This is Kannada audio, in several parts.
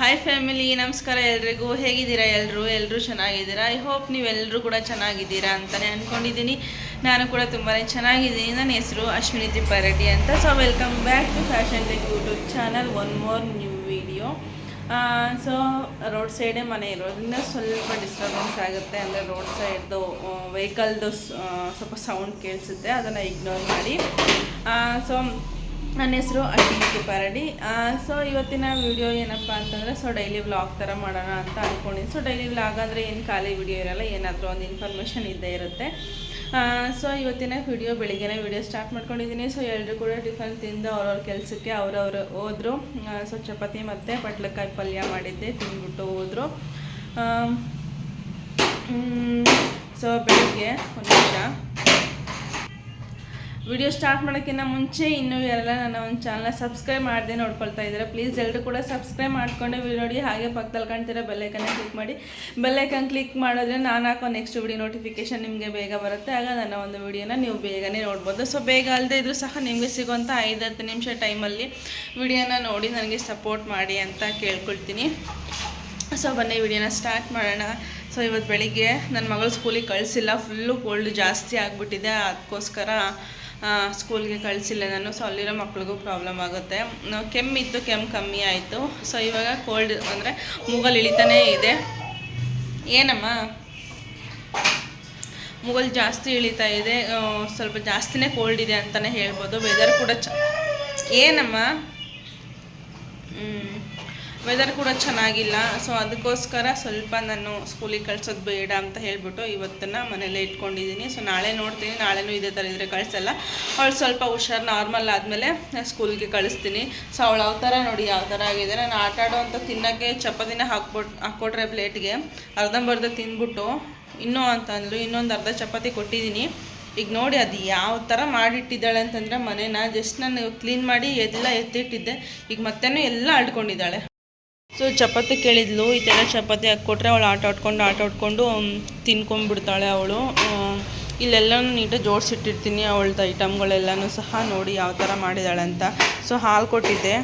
ಹಾಯ್ ಫ್ಯಾಮಿಲಿ ನಮಸ್ಕಾರ ಎಲ್ರಿಗೂ. ಹೇಗಿದ್ದೀರಾ ಎಲ್ಲರೂ ಎಲ್ಲರೂ ಚೆನ್ನಾಗಿದ್ದೀರಾ? ಐ ಹೋಪ್ ನೀವೆಲ್ಲರೂ ಕೂಡ ಚೆನ್ನಾಗಿದ್ದೀರಾ ಅಂತಲೇ ಅಂದ್ಕೊಂಡಿದ್ದೀನಿ ನಾನು ಕೂಡ ತುಂಬಾ ಚೆನ್ನಾಗಿದ್ದೀನಿ. ನನ್ನ ಹೆಸರು ಅಶ್ವಿನಿ ತಿಪ್ಪಾರೆಡ್ಡಿ ಅಂತ. So welcome back to fashion tech YouTube channel one more new video so road ಸೈಡೇ ಮನೆ ಇರೋದ್ರಿಂದ ಸ್ವಲ್ಪ ಡಿಸ್ಟರ್ಬೆನ್ಸ್ ಆಗುತ್ತೆ ಅಂದರೆ ರೋಡ್ ಸೈಡ್ದು ವೆಹಿಕಲ್ದು ಸ್ವಲ್ಪ ಸೌಂಡ್ ಕೇಳಿಸುತ್ತೆ. ಅದನ್ನು ಇಗ್ನೋರ್ ಮಾಡಿ. ಸೊ ನನ್ನ ಹೆಸರು ಅಶ್ವಿನಿ ಪರಡಿ ಸೊ ಇವತ್ತಿನ ವಿಡಿಯೋ ಏನಪ್ಪ ಅಂತಂದರೆ ಸೊ ಡೈಲಿ ವ್ಲಾಗ್ ಥರ ಮಾಡೋಣ ಅಂತ ಅಂದ್ಕೊಂಡಿದ್ದೀನಿ ಸೊ ಡೈಲಿ ವ್ಲಾಗ್ ಅಂದರೆ ಏನು ಖಾಲಿ ವಿಡಿಯೋ ಇರೋಲ್ಲ, ಏನಾದರೂ ಒಂದು ಇನ್ಫಾರ್ಮೇಷನ್ ಇದ್ದೇ ಇರುತ್ತೆ. ಸೊ ಇವತ್ತಿನ ವಿಡಿಯೋ ಬೆಳಿಗ್ಗೆನೇ ವಿಡಿಯೋ ಸ್ಟಾರ್ಟ್ ಮಾಡ್ಕೊಂಡಿದ್ದೀನಿ ಸೊ ಎಲ್ಲರೂ ಕೂಡ ಟಿಫನ್ ತಿಂದು ಅವ್ರವ್ರ ಕೆಲಸಕ್ಕೆ ಅವ್ರವ್ರು ಹೋದರು. ಸೊ ಚಪಾತಿ ಮತ್ತು ಪಟ್ಲಕಾಯಿ ಪಲ್ಯ ಮಾಡಿದ್ದೆ, ತಿಂದ್ಬಿಟ್ಟು ಹೋದರು. ಸೊ ಬೆಳಿಗ್ಗೆ ಒಂದು ನಿಮಿಷ. ವಿಡಿಯೋ ಸ್ಟಾರ್ಟ್ ಮಾಡೋಕ್ಕಿಂತ ಮುಂಚೆ ಇನ್ನೂ ಎಲ್ಲ ನನ್ನ ಒಂದು ಚಾನಲ್ನ ಸಬ್ಸ್ಕ್ರೈಬ್ ಮಾಡದೆ ನೋಡ್ಕೊಳ್ತಾ ಇದ್ದಾರೆ. ಪ್ಲೀಸ್ ಎಲ್ಲರೂ ಕೂಡ ಸಬ್ಸ್ಕ್ರೈಬ್ ಮಾಡ್ಕೊಂಡು ನೋಡಿ ಹಾಗೆ ಪಕ್ಕದಲ್ಲಿ ಕಾಣ್ತಿರೋ ಬೆಲ್ಲೈಕನ್ನ ಕ್ಲಿಕ್ ಮಾಡಿ. ಬೆಲ್ಲೈಕನ್ ಕ್ಲಿಕ್ ಮಾಡಿದ್ರೆ ನಾನು ಹಾಕೋ ನೆಕ್ಸ್ಟ್ ವಿಡಿಯೋ ನೋಟಿಫಿಕೇಶನ್ ನಿಮಗೆ ಬೇಗ ಬರುತ್ತೆ. ಆಗ ನನ್ನ ಒಂದು ವಿಡಿಯೋನ ನೀವು ಬೇಗನೆ ನೋಡ್ಬೋದು. ಸೊ ಬೇಗ ಅಲ್ಲದೆ ಇದ್ರೂ ಸಹ ನಿಮಗೆ ಸಿಗುವಂಥ ಐದು ಹತ್ತು ನಿಮಿಷ ಟೈಮಲ್ಲಿ ವಿಡಿಯೋನ ನೋಡಿ ನನಗೆ ಸಪೋರ್ಟ್ ಮಾಡಿ ಅಂತ ಕೇಳ್ಕೊಳ್ತೀನಿ. ಸೊ ಬನ್ನಿ ವಿಡಿಯೋನ ಸ್ಟಾರ್ಟ್ ಮಾಡೋಣ. ಸೊ ಇವತ್ತು ಬೆಳಿಗ್ಗೆ ನನ್ನ ಮಗಳು ಸ್ಕೂಲಿಗೆ ಕಳಿಸಿಲ್ಲ. ಫುಲ್ಲು ಕೋಲ್ಡ್ ಜಾಸ್ತಿ ಆಗಿಬಿಟ್ಟಿದೆ. ಅದಕ್ಕೋಸ್ಕರ ಸ್ಕೂಲ್ಗೆ ಕಳಿಸಿಲ್ಲ ನಾನು. ಸೊ ಅಲ್ಲಿರೋ ಮಕ್ಳಿಗೂ ಪ್ರಾಬ್ಲಮ್ ಆಗುತ್ತೆ. ಕೆಮ್ಮಿತ್ತು ಕೆಮ್ಮು ಕಮ್ಮಿ ಆಯಿತು. ಸೊ ಇವಾಗ ಕೋಲ್ಡ್ ಅಂದರೆ ಮೂಗಲ್ ಇಳಿತಾನೇ ಇದೆ. ಏನಮ್ಮ? ಮೂಗಲ್ ಜಾಸ್ತಿ ಇಳಿತಾ ಇದೆ. ಸ್ವಲ್ಪ ಜಾಸ್ತಿನೇ ಕೋಲ್ಡ್ ಇದೆ ಅಂತಲೇ ಹೇಳ್ಬೋದು. ವೆದರ್ ಕೂಡ ಚ ಏನಮ್ಮ? ವೆದರ್ ಕೂಡ ಚೆನ್ನಾಗಿಲ್ಲ ಸೊ ಅದಕ್ಕೋಸ್ಕರ ಸ್ವಲ್ಪ ನಾನು ಸ್ಕೂಲಿಗೆ ಕಳ್ಸೋದು ಬೇಡ ಅಂತ ಹೇಳಿಬಿಟ್ಟು ಇವತ್ತನ್ನು ಮನೇಲೇ ಇಟ್ಕೊಂಡಿದ್ದೀನಿ ಸೊ ನಾಳೆ ನೋಡ್ತೀನಿ, ನಾಳೆನೂ ಇದೇ ಥರ ಇದ್ದರೆ ಕಳಿಸಲ್ಲ. ಅವಳು ಸ್ವಲ್ಪ ಹುಷಾರು ನಾರ್ಮಲ್ ಆದಮೇಲೆ ಸ್ಕೂಲ್ಗೆ ಕಳಿಸ್ತೀನಿ. ಸೊ ಅವಳು ಯಾವ ಥರ ನೋಡಿ, ಯಾವ ಥರ ಆಗಿದೆ. ನಾನು ಆಟ ಆಡೋವಂಥ ತಿನ್ನೋಕ್ಕೆ ಚಪಾತಿನ ಹಾಕ್ಬಿಟ್ಟು ಹಾಕ್ಕೊಟ್ರೆ ಪ್ಲೇಟ್ಗೆ. ಅರ್ಧಂಬರ್ಧ ತಿಂದ್ಬಿಟ್ಟು ಇನ್ನೂ ಅಂತ ಇನ್ನೊಂದು ಅರ್ಧ ಚಪಾತಿ ಕೊಟ್ಟಿದ್ದೀನಿ ಈಗ ನೋಡಿ ಅದು ಯಾವ ಥರ ಮಾಡಿಟ್ಟಿದ್ದಾಳೆ ಅಂತಂದರೆ ಮನೇನ ಜಸ್ಟ್ ನಾನು ಕ್ಲೀನ್ ಮಾಡಿ ಎಲ್ಲ ಎತ್ತಿಟ್ಟಿದ್ದೆ. ಈಗ ಮತ್ತೆನೂ ಎಲ್ಲ ಆಡ್ಕೊಂಡಿದ್ದಾಳೆ ಸೊ ಚಪಾತಿ ಕೇಳಿದ್ಲು, ಈ ಥರ ಚಪಾತಿ ಹಾಕ್ಕೊಟ್ರೆ ಅವಳು ಆಟ ಆಡ್ಕೊಂಡು ಆಟ ಆಡ್ಕೊಂಡು ತಿನ್ಕೊಂಡ್ಬಿಡ್ತಾಳೆ ಅವಳು. ಇಲ್ಲೆಲ್ಲನೂ ನೀಟಾಗಿ ಜೋಡಿಸಿಟ್ಟಿರ್ತೀನಿ ಅವಳದ್ದು ಐಟಮ್ಗಳೆಲ್ಲನೂ ಸಹ ನೋಡಿ ಯಾವ ಥರ ಮಾಡಿದಾಳೆ ಅಂತ. ಸೊ ಹಾಲು ಕೊಟ್ಟಿದ್ದೆ.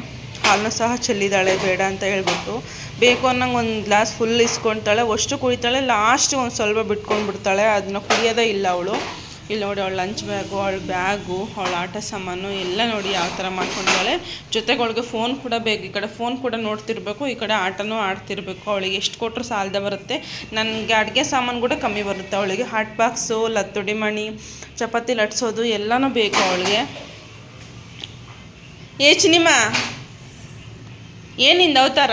ಹಾಲನ್ನು ಸಹ ಚೆಲ್ಲಿದ್ದಾಳೆ, ಬೇಡ ಅಂತ ಹೇಳ್ಬಿಟ್ಟು. ಬೇಕು ಅನ್ನೋಂಗೆ ಒಂದು ಗ್ಲಾಸ್ ಫುಲ್ ಇಸ್ಕೊತಾಳೆ. ಅಷ್ಟು ಕುಡಿತಾಳೆ ಲಾಸ್ಟ್ ಒಂದು ಸ್ವಲ್ಪ ಬಿಟ್ಕೊಂಡ್ಬಿಡ್ತಾಳೆ. ಅದನ್ನ ಕುಡಿಯೋದೇ ಇಲ್ಲ ಅವಳು. ಇಲ್ಲಿ ನೋಡಿ ಅವಳು ಲಂಚ್ ಬ್ಯಾಗು ಅವಳ ಬ್ಯಾಗು ಅವಳ ಆಟ ಸಾಮಾನು ಎಲ್ಲ ನೋಡಿ ಯಾವ ಥರ ಮಾಡ್ಕೊಂಡಿದ್ದಾಳೆ. ಜೊತೆಗೆ ಅವಳಿಗೆ ಫೋನ್ ಕೂಡ ಬೇಕು ಈ ಕಡೆ ಫೋನ್ ಕೂಡ ನೋಡ್ತಿರ್ಬೇಕು, ಈ ಕಡೆ ಆಟನೂ ಆಡ್ತಿರ್ಬೇಕು. ಅವಳಿಗೆ ಎಷ್ಟು ಕೊಟ್ಟರು ಸಾಲದೆ ಬರುತ್ತೆ. ನನಗೆ ಅಡುಗೆ ಸಾಮಾನು ಕೂಡ ಕಮ್ಮಿ ಬರುತ್ತೆ. ಅವಳಿಗೆ ಹಾಟ್ ಬಾಕ್ಸು ಲತ್ತುಡಿ ಮಣಿ, ಚಪಾತಿ ಲಟ್ಸೋದು ಎಲ್ಲನೂ ಬೇಕು ಅವಳಿಗೆ. ಏ ಚಿನಿಮಾ ಏನಿಂದ ಅವತಾರ?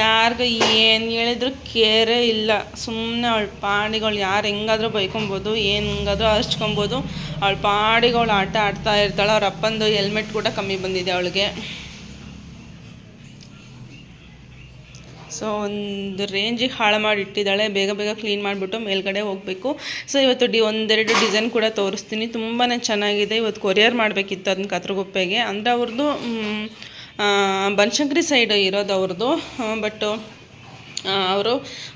ಯಾರಿಗೂ ಏನು ಹೇಳಿದ್ರು ಕೇರೇ ಇಲ್ಲ. ಸುಮ್ಮನೆ ಅವಳ ಪಾಡಿಗಳು ಯಾರು ಹೆಂಗಾದ್ರೂ ಬೈಕೊಬೋದು, ಏನು ಹೆಂಗಾದ್ರೂ ಹರ್ಚ್ಕೊಬೋದು. ಅವಳ ಪಾಡಿಗಳು ಆಟ ಆಡ್ತಾ ಇರ್ತಾಳೆ, ಅವ್ರ ಅಪ್ಪಂದು ಹೆಲ್ಮೆಟ್ ಕೂಡ ಕಮ್ಮಿ ಬಂದಿದೆ ಅವಳಿಗೆ. ಸೊ ಒಂದು ರೇಂಜಿಗೆ ಹಾಳು ಮಾಡಿ ಇಟ್ಟಿದ್ದಾಳೆ. ಬೇಗ ಬೇಗ ಕ್ಲೀನ್ ಮಾಡಿಬಿಟ್ಟು ಮೇಲ್ಗಡೆ ಹೋಗಬೇಕು. ಸೊ ಇವತ್ತು ಡಿ ಒಂದೆರಡು ಡಿಸೈನ್ ಕೂಡ ತೋರಿಸ್ತೀನಿ. ತುಂಬಾ ಚೆನ್ನಾಗಿದೆ. ಇವತ್ತು ಕೊರಿಯರ್ ಮಾಡಬೇಕಿತ್ತು ಅದನ್ನ ಕತ್ರಗುಪ್ಪೆಗೆ. ಅಂದರೆ ಅವ್ರದ್ದು ಬನಶಂಕರಿ ಸೈಡ್ ಇರೋದು ಅವ್ರದ್ದು ಬಟ್ಟು ಅವರು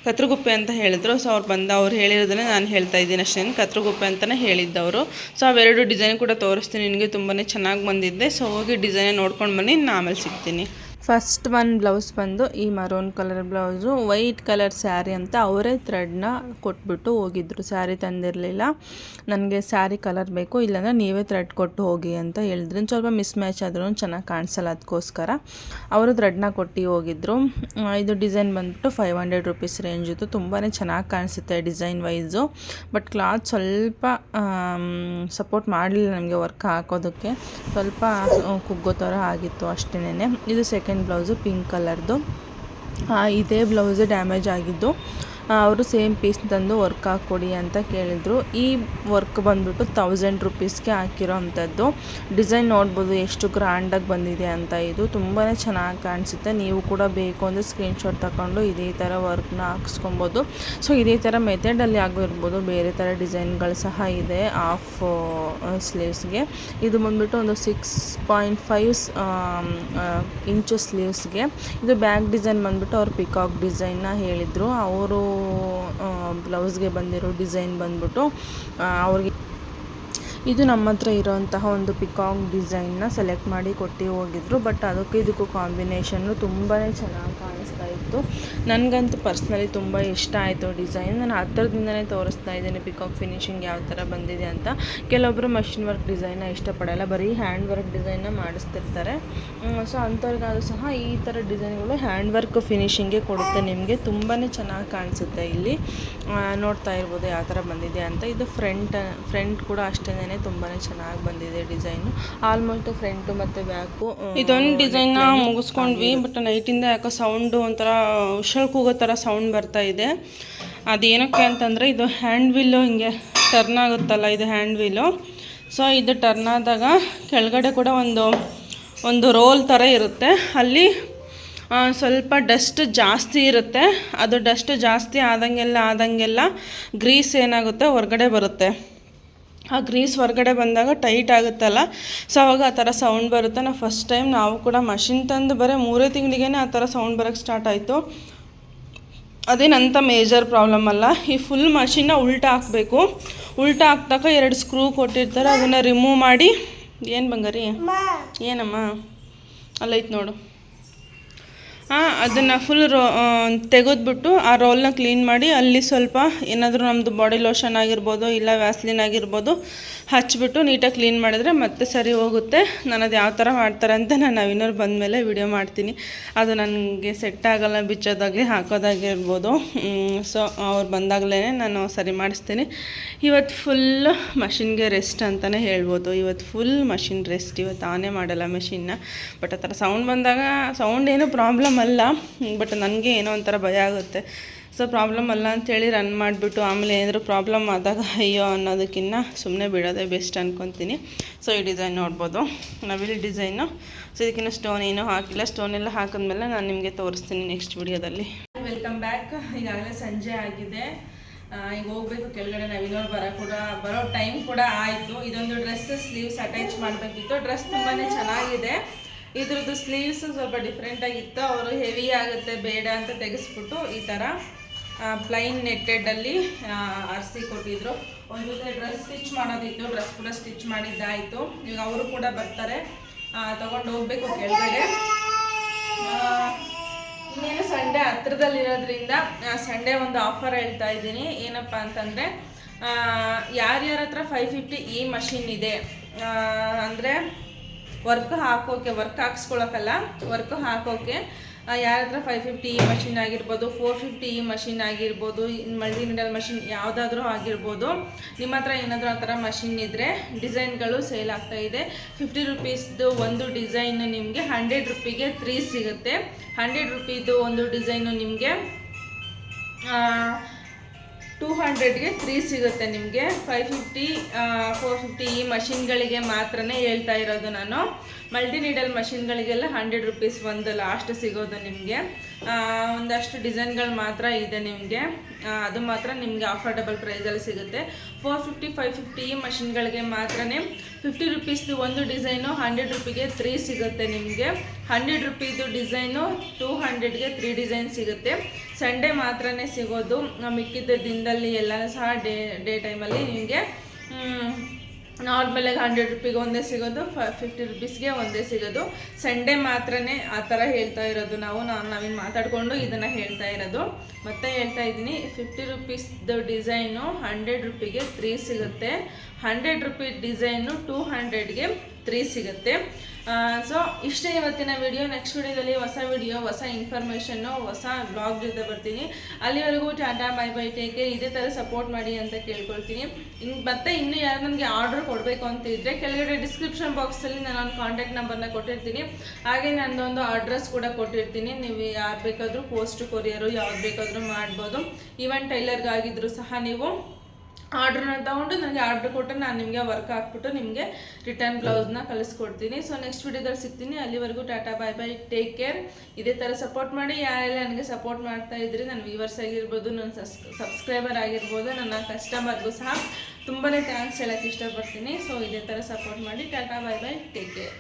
ಕತ್ರಗುಪ್ಪೆ ಅಂತ ಹೇಳಿದ್ರು. ಸೊ ಅವ್ರು ಬಂದು, ಅವ್ರು ಹೇಳಿರೋದನ್ನೇ ನಾನು ಹೇಳ್ತಾ ಇದ್ದೀನಿ ಅಷ್ಟೇ. ಕತ್ರಗುಪ್ಪೆ ಅಂತಲೇ ಹೇಳಿದ್ದವರು ಸೊ ಅವೆರಡು ಡಿಸೈನ್ ಕೂಡ ತೋರಿಸ್ತೀನಿ. ನಿನಗೆ ತುಂಬಾ ಚೆನ್ನಾಗಿ ಬಂದಿದ್ದೆ. ಸೊ ಹೋಗಿ ಡಿಸೈನ್ ನೋಡ್ಕೊಂಡು ಬನ್ನಿ ನಾನು ಆಮೇಲೆ ಸಿಗ್ತೀನಿ. ಫಸ್ಟ್ ಒನ್ ಬ್ಲೌಸ್ ಬಂದು ಈ maroon colour blouse white colour sari ಅಂತ ಅವರೇ ಥ್ರೆಡ್ನ ಕೊಟ್ಬಿಟ್ಟು ಹೋಗಿದ್ರು. ಸ್ಯಾರಿ ತಂದಿರಲಿಲ್ಲ. ನನಗೆ ಸ್ಯಾರಿ ಕಲರ್ ಬೇಕು, ಇಲ್ಲಾಂದರೆ ನೀವೇ ಥ್ರೆಡ್ ಕೊಟ್ಟು ಹೋಗಿ ಅಂತ ಹೇಳಿದ್ರು. ಸ್ವಲ್ಪ ಮಿಸ್ ಮ್ಯಾಚ್ ಆದ್ರೂ ಚೆನ್ನಾಗಿ ಕಾಣಿಸಲ್ಲ ಅದಕ್ಕೋಸ್ಕರ ಅವರು ಥ್ರೆಡ್ನ ಕೊಟ್ಟು ಹೋಗಿದ್ರು. ಇದು ಡಿಸೈನ್ ಬಂದುಬಿಟ್ಟು ಫೈವ್ ಹಂಡ್ರೆಡ್ ರುಪೀಸ್ ರೇಂಜ್ ಇತ್ತು. ತುಂಬಾ ಚೆನ್ನಾಗಿ ಕಾಣಿಸುತ್ತೆ ಡಿಸೈನ್ ವೈಸು ಬಟ್ ಕ್ಲಾತ್ ಸ್ವಲ್ಪ ಸಪೋರ್ಟ್ ಮಾಡಲಿಲ್ಲ ನಮಗೆ ವರ್ಕ್ ಹಾಕೋದಕ್ಕೆ. ಸ್ವಲ್ಪ ಕುಗ್ಗೋ ಥರ ಆಗಿತ್ತು ಅಷ್ಟೇನೆ ಇದು ಸೆಕೆಂಡ್ ಬ್ಲೌಸು ಪಿಂಕ್ ಕಲರ್ದು. ಇದೇ ಬ್ಲೌಸು ಡ್ಯಾಮೇಜ್ ಆಗಿದ್ದು. ಅವರು ಸೇಮ್ ಪೀಸ್ ತಂದು ವರ್ಕ್ ಹಾಕ್ಕೊಡಿ ಅಂತ ಕೇಳಿದರು. ಈ ವರ್ಕ್ ಬಂದ್ಬಿಟ್ಟು ತೌಸಂಡ್ ರುಪೀಸ್ಗೆ ಹಾಕಿರೋ ಅಂಥದ್ದು. ಡಿಸೈನ್ ನೋಡ್ಬೋದು ಎಷ್ಟು ಗ್ರ್ಯಾಂಡಾಗಿ ಬಂದಿದೆ ಅಂತ ಇದು. ತುಂಬಾ ಚೆನ್ನಾಗಿ ಕಾಣಿಸುತ್ತೆ. ನೀವು ಕೂಡ ಬೇಕು ಅಂದರೆ ಸ್ಕ್ರೀನ್ಶಾಟ್ ತಗೊಂಡು ಇದೇ ಥರ ವರ್ಕ್ನ ಹಾಕ್ಸ್ಕೊಬೋದು. ಸೊ ಇದೇ ಥರ ಮೆಥಡಲ್ಲಿ ಆಗಿರ್ಬೋದು. ಬೇರೆ ಥರ ಡಿಸೈನ್ಗಳು ಸಹ ಇದೆ ಆಫ್ ಸ್ಲೀವ್ಸ್ಗೆ ಇದು ಬಂದುಬಿಟ್ಟು ಒಂದು ಸಿಕ್ಸ್ ಪಾಯಿಂಟ್ ಫೈವ್ ಇಂಚು ಸ್ಲೀವ್ಸ್ಗೆ ಇದು ಬ್ಯಾಕ್ ಡಿಸೈನ್ ಬಂದ್ಬಿಟ್ಟು ಅವ್ರು ಪಿಕಾಕ್ ಡಿಸೈನ್ನ ಹೇಳಿದರು. ಅವರು ಬ್ಲೌಸ್ಗೆ ಬಂದಿರೋ ಡಿಸೈನ್ ಬಂದ್ಬಿಟ್ಟು ಅವ್ರಿಗೆ ಇದು ನಮ್ಮ ಹತ್ರ ಇರೋಂತಹ ಒಂದು ಪಿಕಾಕ್ ಡಿಸೈನ್ನ ಸೆಲೆಕ್ಟ್ ಮಾಡಿ ಕೊಟ್ಟು ಹೋಗಿದ್ರು. ಬಟ್ ಅದಕ್ಕೆ ಇದಕ್ಕೂ ಕಾಂಬಿನೇಷನ್ನು ತುಂಬಾ ಚೆನ್ನಾಗಿ ಕಾಣಿಸ್ತಾ ಇತ್ತು. ನನಗಂತೂ ಪರ್ಸ್ನಲಿ ತುಂಬ ಇಷ್ಟ ಆಯಿತು ಡಿಸೈನ್. ನಾನು ಹತ್ರದಿಂದನೇ ತೋರಿಸ್ತಾ ಇದ್ದೀನಿ ಪಿಕಾಕ್ ಫಿನಿಶಿಂಗ್ ಯಾವ ಥರ ಬಂದಿದೆ ಅಂತ. ಕೆಲವೊಬ್ಬರು ಮಷಿನ್ ವರ್ಕ್ ಡಿಸೈನ್ನ ಇಷ್ಟಪಡಲ್ಲ ಬರೀ ಹ್ಯಾಂಡ್ ವರ್ಕ್ ಡಿಸೈನ್ನ ಮಾಡಿಸ್ತಿರ್ತಾರೆ. ಸೊ ಅಂಥವ್ರಿಗಾದ್ರೂ ಸಹ ಈ ಥರ ಡಿಸೈನ್ಗಳು ಹ್ಯಾಂಡ್ ವರ್ಕ್ ಫಿನಿಷಿಂಗೇ ಕೊಡುತ್ತೆ ನಿಮಗೆ. ತುಂಬಾ ಚೆನ್ನಾಗಿ ಕಾಣಿಸುತ್ತೆ ಇಲ್ಲಿ. ನೋಡ್ತಾ ಇರ್ಬೋದು ಯಾವ ಥರ ಬಂದಿದೆ ಅಂತ. ಇದು ಫ್ರಂಟ್ ಫ್ರಂಟ್ ಕೂಡ ಅಷ್ಟೇ ತುಂಬಾ ಚೆನ್ನಾಗಿ ಬಂದಿದೆ ಡಿಸೈನು ಆಲ್ಮೋಸ್ಟ್ ಫ್ರಂಟು ಮತ್ತು ಬ್ಯಾಕು ಇದೊಂದು ಡಿಸೈನ್ನ ಮುಗಿಸ್ಕೊಂಡ್ವಿ ಬಟ್ ನೈಟಿಂದ ಯಾಕೋ ಸೌಂಡು ಒಂಥರ ಉಷಲ್ ಕೂಗೋ ಥರ ಸೌಂಡ್ ಬರ್ತಾ ಇದೆ. ಅದೇನಕ್ಕೆ ಅಂತಂದರೆ ಇದು ಹ್ಯಾಂಡ್ ವೀಲು ಹಿಂಗೆ ಟರ್ನ್ ಆಗುತ್ತಲ್ಲ, ಇದು ಹ್ಯಾಂಡ್ ವೀಲು ಸೊ ಇದು ಟರ್ನ್ ಆದಾಗ ಕೆಳಗಡೆ ಕೂಡ ಒಂದು ಒಂದು ರೋಲ್ ಥರ ಇರುತ್ತೆ. ಅಲ್ಲಿ ಸ್ವಲ್ಪ ಡಸ್ಟ್ ಜಾಸ್ತಿ ಇರುತ್ತೆ. ಅದು ಡಸ್ಟ್ ಜಾಸ್ತಿ ಆದಂಗೆಲ್ಲ ಆದಂಗೆಲ್ಲ ಗ್ರೀಸ್ ಏನಾಗುತ್ತೆ, ಹೊರಗಡೆ ಬರುತ್ತೆ. ಆ ಗ್ರೀಸ್ ಹೊರಗಡೆ ಬಂದಾಗ ಟೈಟ್ ಆಗುತ್ತಲ್ಲ? ಸೊ ಅವಾಗ ಆ ಥರ ಸೌಂಡ್ ಬರುತ್ತೆ. ನಾವು ಫಸ್ಟ್ ಟೈಮ್ ನಾವು ಕೂಡ ಮಷಿನ್ ತಂದು ಬರೀ ಮೂರೇ ತಿಂಗಳಿಗೆ ಆ ಥರ ಸೌಂಡ್ ಬರೋಕ್ಕೆ ಸ್ಟಾರ್ಟ್ ಆಯಿತು. ಅದೇನಂತ ಮೇಜರ್ ಪ್ರಾಬ್ಲಮ್ ಅಲ್ಲ. ಈ ಫುಲ್ ಮಷಿನ್ನ ಉಲ್ಟಾ ಹಾಕಬೇಕು. ಉಲ್ಟಾ ಹಾಕ್ದಾಗ ಎರಡು ಸ್ಕ್ರೂ ಕೊಟ್ಟಿರ್ತಾರೆ. ಅದನ್ನು ರಿಮೂವ್ ಮಾಡಿ ಏನು ಬಂಗಾರಿ? ಏನಮ್ಮ? ಅಲ್ಲೈತೆ ನೋಡು. ಅದನ್ನು ಫುಲ್ ರೋ ತೆಗೆದ್ಬಿಟ್ಟು ಆ ರೋಲ್ನ ಕ್ಲೀನ್ ಮಾಡಿ ಅಲ್ಲಿ ಸ್ವಲ್ಪ ಏನಾದರೂ ನಮ್ಮದು ಬಾಡಿ ಲೋಷನ್ ಆಗಿರ್ಬೋದು ಇಲ್ಲ ವ್ಯಾಸ್ಲಿನ್ ಆಗಿರ್ಬೋದು ಹಚ್ಚಿಬಿಟ್ಟು ನೀಟಾಗಿ ಕ್ಲೀನ್ ಮಾಡಿದ್ರೆ ಮತ್ತೆ ಸರಿ ಹೋಗುತ್ತೆ. ನಾನು ಅದು ಯಾವ ಥರ ಮಾಡ್ತಾರೆ ಅಂತ ನಾನು ನವೀನವ್ರು ಬಂದಮೇಲೆ ವಿಡಿಯೋ ಮಾಡ್ತೀನಿ. ಅದು ನನಗೆ ಸೆಟ್ ಆಗಲ್ಲ, ಬಿಚ್ಚೋದಾಗಲಿ, ಹಾಕೋದಾಗಿರ್ಬೋದು. ಸೊ ಅವ್ರು ಬಂದಾಗಲೇ ನಾನು ಸರಿ ಮಾಡಿಸ್ತೀನಿ. ಇವತ್ತು ಫುಲ್ ಮಷಿನ್ಗೆ ರೆಸ್ಟ್ ಅಂತಲೇ ಹೇಳ್ಬೋದು. ಇವತ್ತು ಫುಲ್ ಮಷಿನ್ ರೆಸ್ಟ್ ಇವತ್ತು ಆನೇ ಮಾಡಲ್ಲ ಮೆಷಿನ್ನ ಬಟ್ ಆ ಥರ ಸೌಂಡ್ ಬಂದಾಗ ಸೌಂಡ್ ಏನೂ ಪ್ರಾಬ್ಲಮ್ ಅಲ್ಲ ಬಟ್ ನನಗೆ ಏನೋ ಒಂಥರ ಭಯ ಆಗುತ್ತೆ. ಸೊ ಪ್ರಾಬ್ಲಮ್ ಅಲ್ಲ ಅಂಥೇಳಿ ರನ್ ಮಾಡಿಬಿಟ್ಟು ಆಮೇಲೆ ಏನಾದರೂ ಪ್ರಾಬ್ಲಮ್ ಆದಾಗ ಅಯ್ಯೋ ಅನ್ನೋದಕ್ಕಿಂತ ಸುಮ್ಮನೆ ಬಿಡೋದೇ ಬೆಸ್ಟ್ ಅಂದ್ಕೊತೀನಿ ಸೊ ಈ ಡಿಸೈನ್ ನೋಡ್ಬೋದು. ನವಿಲ್ ಡಿಸೈನು ಸೊ ಇದಕ್ಕಿಂತ ಸ್ಟೋನ್ ಏನೂ ಹಾಕಿಲ್ಲ. ಸ್ಟೋನ್ ಎಲ್ಲ ಹಾಕಿದ್ಮೇಲೆ ನಾನು ನಿಮಗೆ ತೋರಿಸ್ತೀನಿ ನೆಕ್ಸ್ಟ್ ವಿಡಿಯೋದಲ್ಲಿ. ವೆಲ್ಕಮ್ ಬ್ಯಾಕ್ ಈಗಾಗಲೇ ಸಂಜೆ ಆಗಿದೆ. ಈಗ ಹೋಗ್ಬೇಕು. ಕೆಳಗಡೆ ನವಿನವ್ರು ಬರೋ ಕೂಡ, ಬರೋ ಟೈಮ್ ಕೂಡ ಆಯಿತು. ಇದೊಂದು ಡ್ರೆಸ್ ಸ್ಲೀವ್ಸ್ ಅಟ್ಯಾಚ್ ಮಾಡಬೇಕಿತ್ತು. ಡ್ರೆಸ್ ತುಂಬಾ ಚೆನ್ನಾಗಿದೆ. ಇದ್ರದ್ದು ಸ್ಲೀವ್ಸ್ ಸ್ವಲ್ಪ ಡಿಫ್ರೆಂಟ್ ಆಗಿತ್ತು. ಅವರು ಹೆವಿ ಆಗುತ್ತೆ, ಬೇಡ ಅಂತ ತೆಗೆಸ್ಬಿಟ್ಟು ಈ ಥರ ಪ್ಲೈನ್ ನೆಟ್ಟೆಡಲ್ಲಿ ಅರ್ಸಿ ಕೊಟ್ಟಿದ್ರು. ಒಂದು ಜೊತೆ ಡ್ರೆಸ್ ಸ್ಟಿಚ್ ಮಾಡೋದಿತ್ತು. ಡ್ರೆಸ್ ಕೂಡ ಸ್ಟಿಚ್ ಮಾಡಿದ್ದಾಯಿತು. ಈಗ ಅವರು ಕೂಡ ಬರ್ತಾರೆ. ತಗೊಂಡು ಹೋಗ್ಬೇಕು ಕೆಳಗಡೆ. ಇನ್ನೇನು ಸಂಡೇ ಹತ್ರದಲ್ಲಿರೋದ್ರಿಂದ ಸಂಡೇ ಒಂದು ಆಫರ್ ಹೇಳ್ತಾ ಇದ್ದೀನಿ. ಏನಪ್ಪ ಅಂತಂದರೆ ಯಾರ್ಯಾರ ಹತ್ರ ಫೈವ್ ಫಿಫ್ಟಿ ಈ ಮಷಿನ್ ಇದೆ ಅಂದರೆ ವರ್ಕ್ ಹಾಕೋಕೆ, ವರ್ಕ್ ಹಾಕ್ಸ್ಕೊಳಕ್ಕಲ್ಲ ವರ್ಕ್ ಹಾಕೋಕೆ ಯಾರ ಹತ್ರ ಫೈವ್ ಫಿಫ್ಟಿ ಈ ಮಷಿನ್ ಆಗಿರ್ಬೋದು ಫೋರ್ ಫಿಫ್ಟಿ ಇ ಮಷಿನ್ ಆಗಿರ್ಬೋದು ಮಲ್ಟಿ ನಿಡಲ್ ಮಷಿನ್ ಯಾವುದಾದ್ರೂ ಆಗಿರ್ಬೋದು, ನಿಮ್ಮ ಹತ್ರ ಏನಾದರೂ ಆ ಥರ ಮಷಿನ್ ಇದ್ದರೆ ಡಿಸೈನ್ಗಳು ಸೇಲ್ ಆಗ್ತಾ ಇದೆ. ಫಿಫ್ಟಿ ರುಪೀಸ್ದು ಒಂದು ಡಿಸೈನು ನಿಮಗೆ ಹಂಡ್ರೆಡ್ ರುಪಿಗೆ ತ್ರೀ ಸಿಗುತ್ತೆ. ಹಂಡ್ರೆಡ್ ರುಪೀದು ಒಂದು ಡಿಸೈನು ನಿಮಗೆ ಟೂ ಹಂಡ್ರೆಡ್ಗೆ ತ್ರೀ ಸಿಗುತ್ತೆ ನಿಮಗೆ. ಫೈವ್ ಫಿಫ್ಟಿ ಫೋರ್ ಫಿಫ್ಟಿ ಈ ಮಷಿನ್ಗಳಿಗೆ ಮಾತ್ರನೇ ಹೇಳ್ತಾ ಇರೋದು ನಾನು. ಮಲ್ಟಿ ನೀಡಲ್ ಮಷಿನ್ಗಳಿಗೆಲ್ಲ ಹಂಡ್ರೆಡ್ ರುಪೀಸ್ ಒಂದು ಲಾಸ್ಟ್ ಸಿಗೋದು ನಿಮಗೆ. ಒಂದಷ್ಟು ಡಿಸೈನ್ಗಳು ಮಾತ್ರ ಇದೆ ನಿಮಗೆ. ಅದು ಮಾತ್ರ ನಿಮಗೆ ಅಫೋರ್ಡಬಲ್ ಪ್ರೈಸಲ್ಲಿ ಸಿಗುತ್ತೆ. ಫೋರ್ ಫಿಫ್ಟಿ ಫೈವ್ ಫಿಫ್ಟಿ ಈ ಮಷಿನ್ಗಳಿಗೆ ಮಾತ್ರನೇ ಫಿಫ್ಟಿ ರುಪೀಸ್ದು ಒಂದು ಡಿಸೈನು ಹಂಡ್ರೆಡ್ ರುಪಿಗೆ ತ್ರೀ ಸಿಗುತ್ತೆ ನಿಮಗೆ. ಹಂಡ್ರೆಡ್ ರುಪೀದು ಡಿಸೈನು ಟೂ ಹಂಡ್ರೆಡ್ಗೆ ತ್ರೀ ಡಿಸೈನ್ ಸಿಗುತ್ತೆ. ಸಂಡೇ ಮಾತ್ರನೇ ಸಿಗೋದು. ಮಿಕ್ಕಿದ್ದ ಮಿಕ್ಕಿದ ದಿನದಲ್ಲಿ ಎಲ್ಲ ಸಹ ಡೇ ಡೇ ಟೈಮಲ್ಲಿ ನಿಮಗೆ ನಾರ್ಮಲಾಗಿ ಹಂಡ್ರೆಡ್ ರುಪಿಗೆ ಒಂದೇ ಸಿಗೋದು ಫ ಫಿಫ್ಟಿ ರುಪೀಸ್ಗೆ ಒಂದೇ ಸಿಗೋದು. ಸಂಡೇ ಮಾತ್ರನೇ ಆ ಥರ ಹೇಳ್ತಾ ಇರೋದು ನಾವು. ನಾನು ನಾವಿನ್ ಮಾತಾಡಿಕೊಂಡು ಇದನ್ನು ಹೇಳ್ತಾ ಇರೋದು. ಮತ್ತೆ ಹೇಳ್ತಾ ಇದ್ದೀನಿ ಫಿಫ್ಟಿ ರುಪೀಸ್ದು ಡಿಸೈನು ಹಂಡ್ರೆಡ್ ರುಪಿಗೆ ತ್ರೀ ಸಿಗುತ್ತೆ. ಹಂಡ್ರೆಡ್ ರುಪಿ ಡಿಸೈನು ಟೂ ಹಂಡ್ರೆಡ್ಗೆ ತ್ರೀ ಸಿಗುತ್ತೆ. ಸೊ ಇಷ್ಟೇ ಇವತ್ತಿನ ವಿಡಿಯೋ ನೆಕ್ಸ್ಟ್ ವಿಡಿಯೋದಲ್ಲಿ ಹೊಸ ವಿಡಿಯೋ ಹೊಸ ಇನ್ಫಾರ್ಮೇಷನ್ನು ಹೊಸ ಬ್ಲಾಗ್ ಜೊತೆ ಬರ್ತೀನಿ. ಅಲ್ಲಿವರೆಗೂ ಟಾಟಾ ಬೈ ಬೈ ಟೇಕೆ ಇದೇ ಥರ ಸಪೋರ್ಟ್ ಮಾಡಿ ಅಂತ ಕೇಳ್ಕೊಳ್ತೀನಿ. ಇನ್ನು ಮತ್ತೆ ಇನ್ನೂ ಯಾರು ನನಗೆ ಆರ್ಡರ್ ಕೊಡಬೇಕು ಅಂತ ಇದ್ದರೆ ಕೆಳಗಡೆ ಡಿಸ್ಕ್ರಿಪ್ಷನ್ ಬಾಕ್ಸಲ್ಲಿ ನಾನು ಒಂದು ಕಾಂಟ್ಯಾಕ್ಟ್ ನಂಬರ್ನ ಕೊಟ್ಟಿರ್ತೀನಿ. ಹಾಗೆ ನನ್ನದೊಂದು ಅಡ್ರೆಸ್ ಕೂಡ ಕೊಟ್ಟಿರ್ತೀನಿ. ನೀವು ಯಾರು ಬೇಕಾದರೂ ಪೋಸ್ಟ್ ಕೊರಿಯರು ಯಾವ್ದು ಬೇಕಾದರೂ ಮಾಡ್ಬೋದು. ಈವನ್ ಟೈಲರ್ಗಾಗಿದ್ರು ಸಹ ನೀವು ಆರ್ಡ್ರನ್ನ ತಗೊಂಡು ನನಗೆ ಆರ್ಡ್ರ್ ಕೊಟ್ಟು ನಾನು ನಿಮಗೆ ವರ್ಕ್ ಹಾಕ್ಬಿಟ್ಟು ನಿಮಗೆ ರಿಟರ್ನ್ ಬ್ಲೌಸ್ನ ಕಳಿಸ್ಕೊಡ್ತೀನಿ. ಸೊ ನೆಕ್ಸ್ಟ್ ವಿಡಿಯೋದಲ್ಲಿ ಸಿಗ್ತೀನಿ. ಅಲ್ಲಿವರೆಗೂ tata bye bye take care ಇದೇ ಥರ ಸಪೋರ್ಟ್ ಮಾಡಿ. ಯಾರೆಲ್ಲ ನನಗೆ ಸಪೋರ್ಟ್ ಮಾಡ್ತಾ ಇದ್ರಿ, ನನ್ನ ವ್ಯೂವರ್ಸ್ ಆಗಿರ್ಬೋದು, ನನ್ನ ಸಸ್ ಸಬ್ಸ್ಕ್ರೈಬರ್ ಆಗಿರ್ಬೋದು, ನನ್ನ ಕಸ್ಟಮರ್ಗೂ ಸಹ ತುಂಬಾ ಥ್ಯಾಂಕ್ಸ್ ಹೇಳೋಕ್ಕೆ ಇಷ್ಟಪಡ್ತೀನಿ. ಸೊ ಇದೇ ಥರ ಸಪೋರ್ಟ್ ಮಾಡಿ. Tata bye bye take care